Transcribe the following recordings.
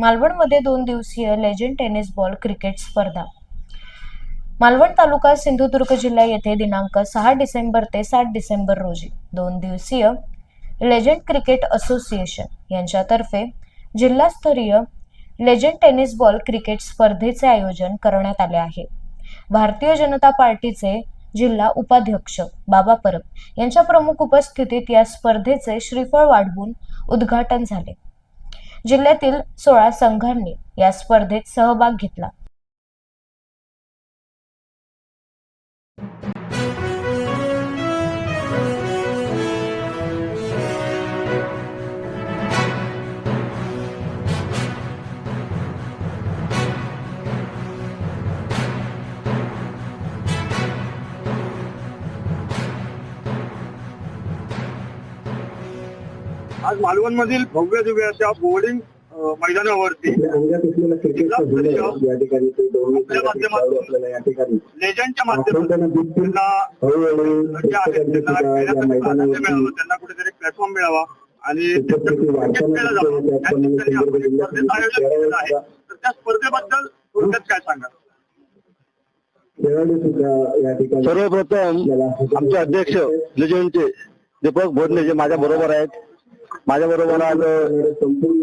मालवणमध्ये दोन दिवसीय legend tennis ball cricket स्पर्धा. मालवण तालुका सिंधुदुर्ग जिल्हा येथे दिनांक सहा डिसेंबर ते सात डिसेंबर रोजी दोन दिवसीय लेजंड क्रिकेट असोसिएशन यांच्यातर्फे जिल्हास्तरीय लेजंड टेनिस बॉल क्रिकेट स्पर्धेचे आयोजन करण्यात आले आहे. भारतीय जनता पार्टीचे जिल्हा उपाध्यक्ष बाबा परब यांच्या प्रमुख उपस्थितीत या स्पर्धेचे श्रीफळ वाढवून उद्घाटन झाले. जिल्ह्यातील सोळा संघांनी या स्पर्धेत सहभाग घेतला. आज मालवण मधील भव्य दिव्य अशा बोर्डिंग मैदानावरती लेजंडच्या माध्यमातून त्यांना कुठेतरी प्लॅटफॉर्म मिळावा आणि त्या स्पर्धेबद्दल थोडक्यात काय सांगा सुद्धा या ठिकाणी सर्वप्रथम आमचे अध्यक्ष लेजंडचे दीपक भोडणे जे माझ्या बरोबर आहेत माझ्या बरोबर आज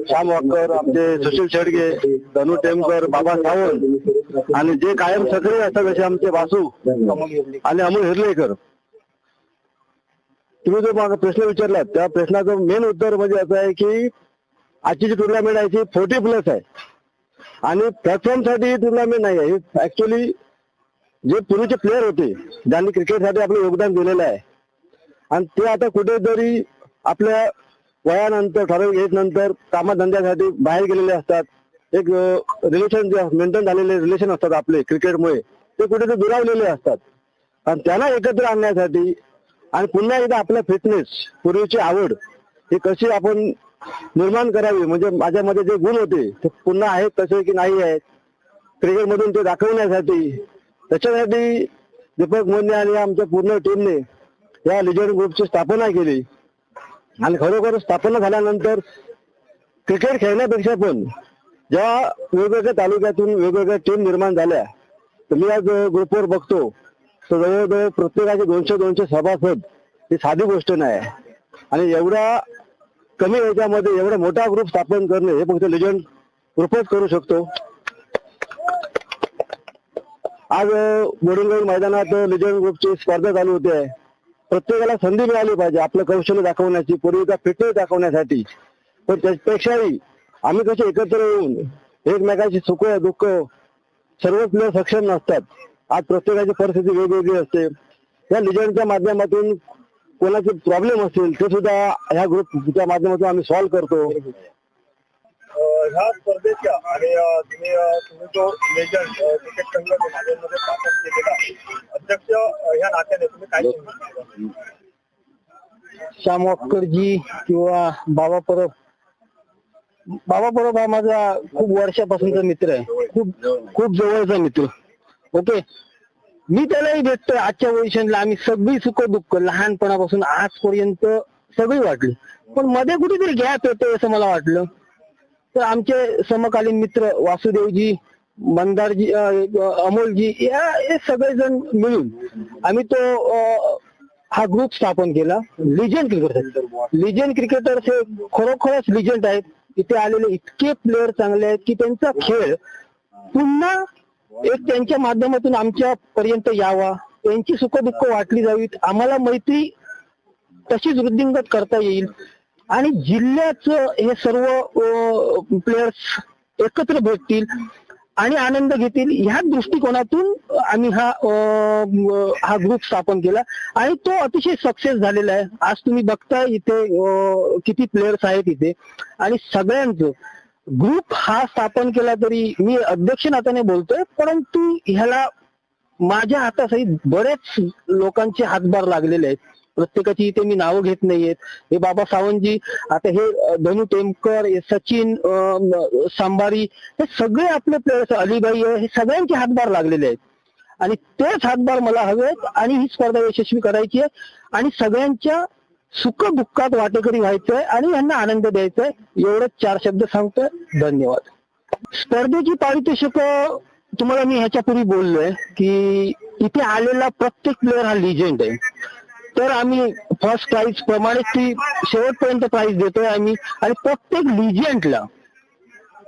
श्याम वाकर आमचे सुशील शेडगे धनु टेमकर बाबा सावंत आणि जे कायम सक्रिय असतात असे आमचे वासू आणि अमोल हिरलेकर. तुम्ही जो मला प्रश्न विचारला त्या प्रश्नाचं मेन उत्तर म्हणजे असं आहे की आजची जी टुर्नामेंट आहे ती फोर्टी प्लस आहे. आणि प्लॅटफॉर्मसाठी ही टुर्नामेंट नाही आहे. ऍक्च्युली जे पूर्वीचे प्लेअर होते ज्यांनी क्रिकेटसाठी आपलं योगदान दिलेलं आहे. आणि ते आता कुठेतरी आपल्या वयानंतर ठराविक एज नंतर कामाधंद्यासाठी बाहेर गेलेले असतात. एक रिलेशन जे मेंटेन झालेले रिलेशन असतात आपले क्रिकेटमुळे ते कुठेतरी दुरावलेले असतात. आणि त्यांना एकत्र आणण्यासाठी आणि पुन्हा एकदा आपल्या फिटनेस पूर्वीची आवड ही कशी आपण निर्माण करावी? म्हणजे माझ्यामध्ये जे गुण होते ते पुन्हा आहेत तसे की नाही आहेत क्रिकेटमधून ते दाखवण्यासाठी. त्याच्यासाठी दीपक मोन्ने आणि आमच्या पूर्ण टीमने या लिजन ग्रुपची स्थापना केली. आणि खरोखर स्थापना झाल्यानंतर क्रिकेट खेळण्यापेक्षा पण जेव्हा वेगवेगळ्या तालुक्यातून वेगवेगळ्या टीम निर्माण झाल्या तर मी आज ग्रुपवर बघतो तर जवळजवळ प्रत्येकाचे दोनशे दोनशे सभासद ही साधी गोष्ट नाही आहे. आणि एवढ्या कमी याच्यामध्ये एवढा मोठा ग्रुप स्थापन करणे हे फक्त लिजंड ग्रुपच करू शकतो आज बोडिंगगड मैदानात लिजंड ग्रुपची स्पर्धा चालू होते प्रत्येकाला संधी मिळाली पाहिजे आपलं कौशल्य दाखवण्याची पूर्वीचा फिटनेस दाखवण्यासाठी. पण त्यापेक्षाही आम्ही कसे एकत्र येऊन एकमेकांची सुख दुःख सर्व सक्षम नसतात. आज प्रत्येकाची परिस्थिती वेगवेगळी असते. या लिजंडच्या माध्यमातून कोणाचे प्रॉब्लेम असतील ते सुद्धा ह्या ग्रुपच्या माध्यमातून आम्ही सॉल्व्ह करतो. ह्या स्पर्धेच्या आणि तुम्ही तुम्ही जो लेजंड क्रिकेट संघ माझ्यामध्ये स्थापन केलेला अध्यक्ष ह्या नात्याने तुम्ही काय श्याम वाकरजी किंवा बाबा परब. बाबा परब हा माझा खूप वर्षापासूनचा मित्र आहे. खूप खूप जवळचा मित्र. ओके? मी त्यालाही भेटतोय. आजच्या पोझिशनला आम्ही सगळी सुख दुःख लहानपणापासून आजपर्यंत सगळी वाटली. पण मध्ये कुठेतरी गॅप येतोय असं मला वाटलं. तर आमचे समकालीन मित्र वासुदेवजी मंदारजी अमोलजी या हे सगळेजण मिळून आम्ही तो हा ग्रुप स्थापन केला. लिजंड क्रिकेटर लिजंड क्रिकेटर्स हे खरोखरच लिजंड आहेत. इथे आलेले इतके प्लेअर चांगले आहेत की त्यांचा खेळ पुन्हा एक त्यांच्या माध्यमातून आमच्या पर्यंत यावा. त्यांची सुख दुःख वाटली जावीत. आम्हाला मैत्री तशीच वृद्धिंगत करता येईल. आणि जिल्ह्याचं हे सर्व प्लेयर्स एकत्र भेटतील आणि आनंद घेतील ह्या दृष्टिकोनातून आम्ही हा हा ग्रुप स्थापन केला. आणि तो अतिशय सक्सेस झालेला आहे. आज तुम्ही बघताय इथे किती प्लेयर्स आहेत इथे. आणि सगळ्यांचं ग्रुप हा स्थापन केला तरी मी अध्यक्ष नात्याने बोलतोय परंतु ह्याला माझ्या हातासहित बरेच लोकांचे हातभार लागलेले आहेत. प्रत्येकाची इथे मी नावं घेत नाहीयेत. हे बाबा सावंतजी आता हे धनु टेमकर सचिन सांबारी हे सगळे आपले प्लेयर्स अलीबाई हे सगळ्यांचे हातभार लागलेले आहेत. आणि तेच हातभार मला हवेत आणि ही स्पर्धा यशस्वी करायची आहे. आणि सगळ्यांच्या सुख दुःखात वाटेकरी व्हायचंय आणि यांना आनंद द्यायचा आहे एवढंच चार शब्द सांगतोय. धन्यवाद. स्पर्धेची पारितोषिक तुम्हाला मी ह्याच्यापूर्वी बोललोय की इथे आलेला प्रत्येक प्लेअर हा लिजेंड आहे. तर आम्ही फर्स्ट प्राइज प्रमाणे ती शेवटपर्यंत प्राइज देतोय आम्ही. आणि प्रत्येक लिजेंडला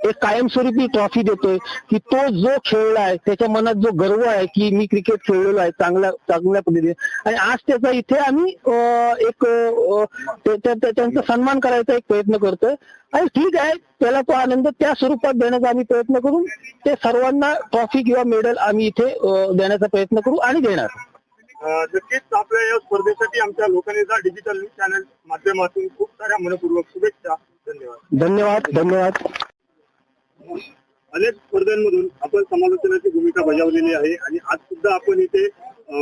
एक कायमस्वरूपी ट्रॉफी देतोय की तो जो खेळलाय त्याच्या मनात जो गर्व आहे की मी क्रिकेट खेळलेलो आहे चांगल्या चांगल्या पद्धतीने. आणि आज त्याचा इथे आम्ही एक त्यांचा सन्मान करायचा एक प्रयत्न करतोय. आणि ठीक आहे त्याला तो आनंद त्या स्वरूपात देण्याचा आम्ही प्रयत्न करू ते सर्वांना ट्रॉफी किंवा मेडल आम्ही इथे देण्याचा प्रयत्न करू आणि देणार. नक्कीच आपल्या या स्पर्धेसाठी आमच्या लोकांचा डिजिटल न्यूज चॅनल माध्यमातून खूप साऱ्या मनपूर्वक शुभेच्छा. धन्यवाद. धन्यवाद धन्यवाद. अनेक स्पर्धांमधून आपण समालोचनाची भूमिका बजावलेली आहे आणि आज सुद्धा आपण इथे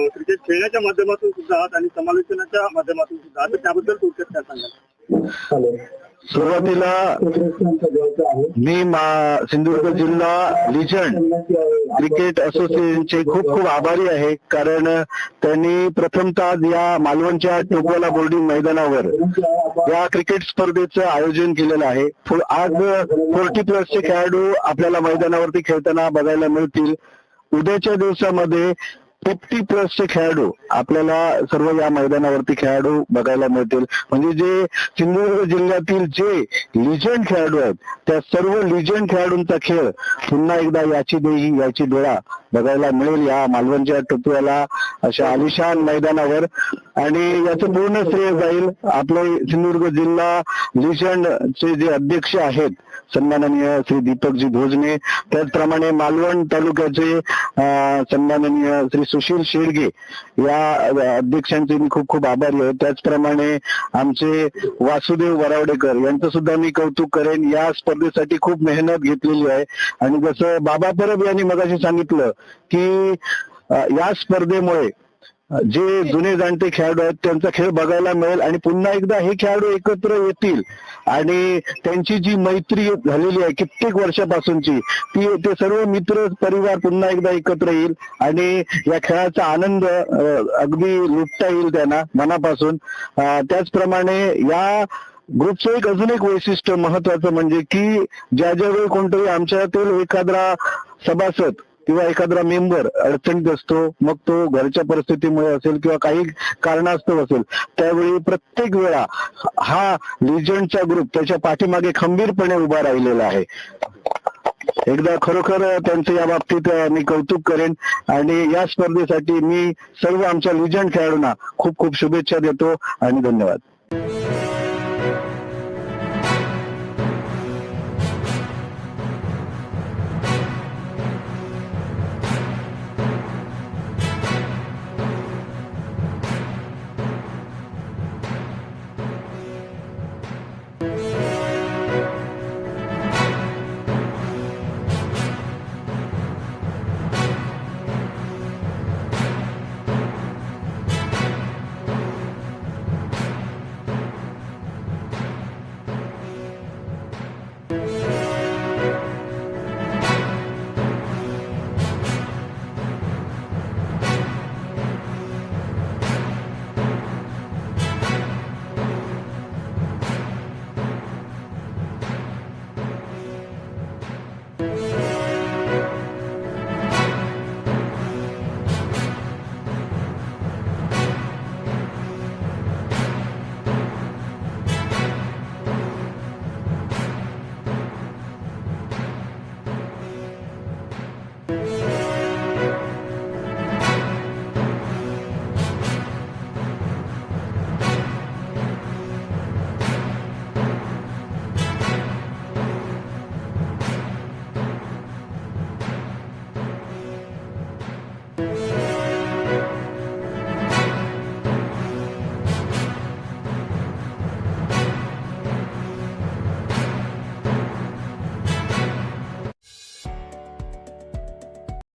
क्रिकेट खेळण्याच्या माध्यमातून सुद्धा आहात आणि समालोचनाच्या माध्यमातून सुद्धा आहात. त्याबद्दल थोडक्यात काय सांगाल? चालेल सुरुवातीला मी सिंधुदुर्ग जिल्हा लिजंड क्रिकेट असोसिएशनचे खूप खूप आभारी आहे कारण त्यांनी प्रथमतः या मालवणच्या टोकवाला बोर्डिंग मैदानावर या क्रिकेट स्पर्धेचं आयोजन केलेलं आहे. आज फोर्टी प्लसचे खेळाडू आपल्याला मैदानावरती खेळताना बघायला मिळतील. उद्याच्या दिवसामध्ये फिफ्टी प्लसचे खेळाडू आपल्याला सर्व या मैदानावरती खेळाडू बघायला मिळतील. म्हणजे जे सिंधुदुर्ग जिल्ह्यातील जे लिजंड खेळाडू आहेत त्या सर्व लिजंड खेळाडूंचा खेळ पुन्हा एकदा याची देही याची डोळा बघायला मिळेल या मालवणच्या टोपव्याला अशा आलिशान मैदानावर. आणि याचं पूर्ण श्रेय जाईल आपले सिंधुदुर्ग जिल्हा लिजंडचे जे अध्यक्ष आहेत सन्माननीय श्री दीपकजी भोजने त्याचप्रमाणे मालवण तालुक्याचे सन्माननीय श्री सुशील शेडगे या अध्यक्षांचे मी खूप खूप आभारी आहे. त्याचप्रमाणे आमचे वासुदेव वरावडेकर यांचं सुद्धा मी कौतुक करेन. या स्पर्धेसाठी खूप मेहनत घेतलेली आहे. आणि जसं बाबा परब यांनी मगाशी सांगितलं की या स्पर्धेमुळे जे जुने जाणते खेळाडू आहेत त्यांचा खेळ बघायला मिळेल आणि पुन्हा एकदा हे खेळाडू एकत्र येतील. आणि त्यांची जी मैत्री झालेली आहे कित्येक वर्षापासूनची ती ते सर्व मित्र परिवार पुन्हा एकदा एकत्र येईल आणि या खेळाचा आनंद अगदी लुटता येईल त्यांना मनापासून. त्याचप्रमाणे या ग्रुपचं एक अजून एक वैशिष्ट्य महत्वाचं म्हणजे की ज्या ज्या वेळी कोणतरी आमच्यातील एखादा सभासद किंवा एखादा मेंबर अडचणीत असतो मग तो घरच्या परिस्थितीमुळे असेल किंवा काही कारणास्तव असेल त्यावेळी प्रत्येक वेळा हा लिजंडचा ग्रुप त्याच्या पाठीमागे खंबीरपणे उभा राहिलेला आहे. एकदा खरोखर त्यांचं या बाबतीत मी कौतुक करेन आणि या स्पर्धेसाठी मी सर्व आमच्या लिजंड खेळाडूंना खूप खूप शुभेच्छा देतो आणि धन्यवाद.